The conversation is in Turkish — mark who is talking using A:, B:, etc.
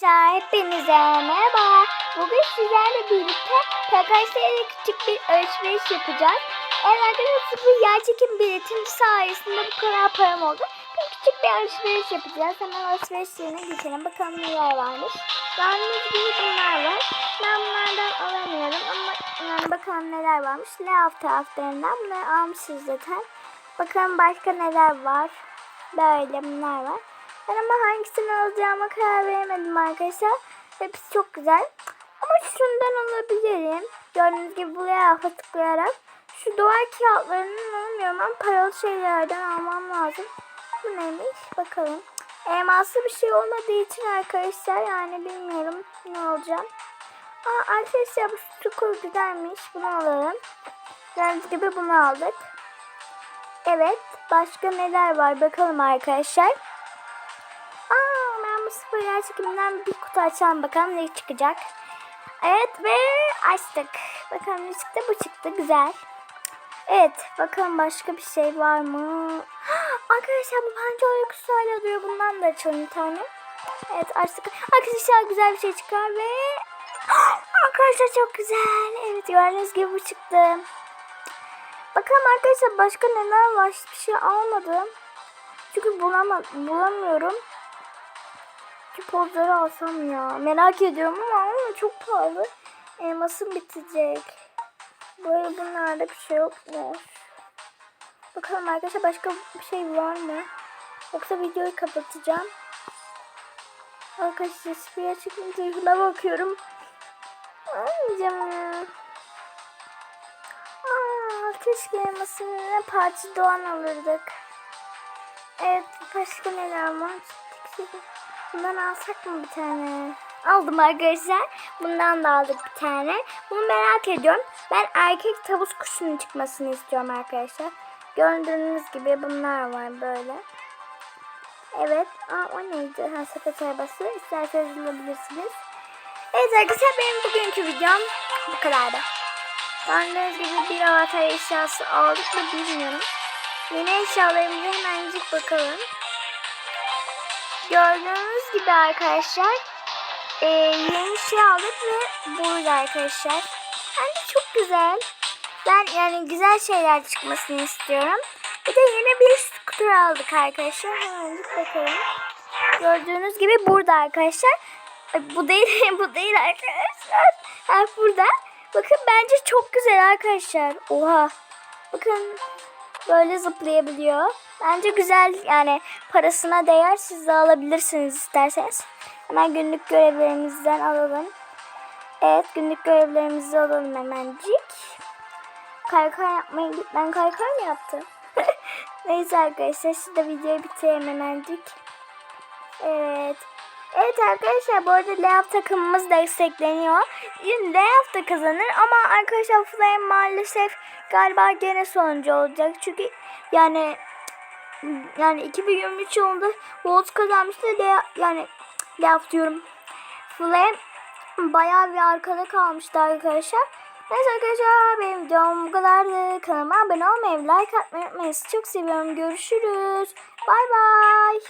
A: Hepinize merhaba. Bugün sizlerle birlikte PKS ile küçük bir alışveriş yapacağız. Evet arkadaşlar bu yer çekim biletim sayesinde bu kadar param oldu. Şimdi küçük bir alışveriş yapacağız. Hemen alışveriş yerine geçelim. Bakalım neler varmış. Gördüğünüz gibi bunlar var. Ben bunlardan alamıyorum ama yani bakalım neler varmış. Layout taraflarından bunları almışız zaten. Bakalım başka neler var. Böyle bunlar var. Ben ama hangisini alacağıma karar veremedim arkadaşlar. Hepsi çok güzel. Ama şundan alabilirim. Gördüğünüz gibi buraya alfa tıklayarak. Şu duvar kağıtlarının alamıyorum ama paralı şeylerden almam lazım. Bu neymiş? Bakalım. Elmaslı bir şey olmadığı için arkadaşlar yani bilmiyorum ne alacağım. Aa, arkadaşlar bu çukur güzelmiş. Bunu alalım. Gördüğünüz gibi bunu aldık. Evet. Başka neler var bakalım arkadaşlar. Yer çekiminden bir kutu açalım bakalım ne çıkacak. Evet ve açtık. Bakalım ne çıktı? Bu çıktı. Güzel. Evet. Bakalım başka bir şey var mı? Arkadaşlar bu bence uykusu hala duruyor. Bundan da açalım bir tane. Evet açtık. Arkadaşlar güzel bir şey çıkar ve... Arkadaşlar çok güzel. Evet gördüğünüz gibi bu çıktı. Bakalım arkadaşlar başka neler var? Hiçbir şey almadım. Çünkü bulama, bulamıyorum. Şu pozları alsam ya. Merak ediyorum ama, ama çok pahalı. Elmasım bitecek. Böyle bunlarda bir şey yok mu? Bakalım arkadaşlar başka bir şey var mı? Yoksa videoyu kapatacağım. Arkadaşlar bir çıkınca şuna bakıyorum. Almayacağım ya. Aa, keşke elmasını parça doğan alırdık. Evet başka neler var? Bundan alsak mı bir tane? Aldım arkadaşlar. Bundan da aldık bir tane. Bunu merak ediyorum. Ben erkek tavus kuşunun çıkmasını istiyorum arkadaşlar. Gördüğünüz gibi bunlar var böyle. Evet. Aa, o neydi? Ha, sepet arabası. İsterseniz bulabilirsiniz. Evet arkadaşlar benim bugünkü videom bu kadardı. Gördüğünüz gibi bir avatar eşyası aldık mı bilmiyorum. Yeni eşyalarımıza hemencik bakalım. Gördüğünüz gibi arkadaşlar e, yeni şey aldık ve burada arkadaşlar. Bence çok güzel. Ben yani güzel şeyler çıkmasını istiyorum. Bir de yeni bir skuter aldık arkadaşlar. Hemencik bakalım. Gördüğünüz gibi burada arkadaşlar. Ay, Bu değil, bu değil arkadaşlar. Ha, burada. Bakın bence çok güzel arkadaşlar. Oha. Bakın böyle zıplayabiliyor. Bence güzel yani parasına değer siz de alabilirsiniz isterseniz. Hemen günlük görevlerimizden alalım. Evet günlük görevlerimizi alalım hemencik. Kaykay yapmayı ben kaykay mı yaptım? Neyse arkadaşlar şimdi videoyu bitirelim hemencik. Evet. Evet arkadaşlar bu arada layout takımımız destekleniyor. Yine layout da kazanır ama arkadaşlar Flame maalesef galiba gene sonuncu olacak. Çünkü yani yani 2023 yılında Volt kazanmıştı. Lay- yani layout diyorum. Flame bayağı bir arkada kalmıştı arkadaşlar. Neyse arkadaşlar benim videom bu kadardı. Kanalıma abone olmayı, like atmayı unutmayın. Çok seviyorum. Görüşürüz. Bay bay.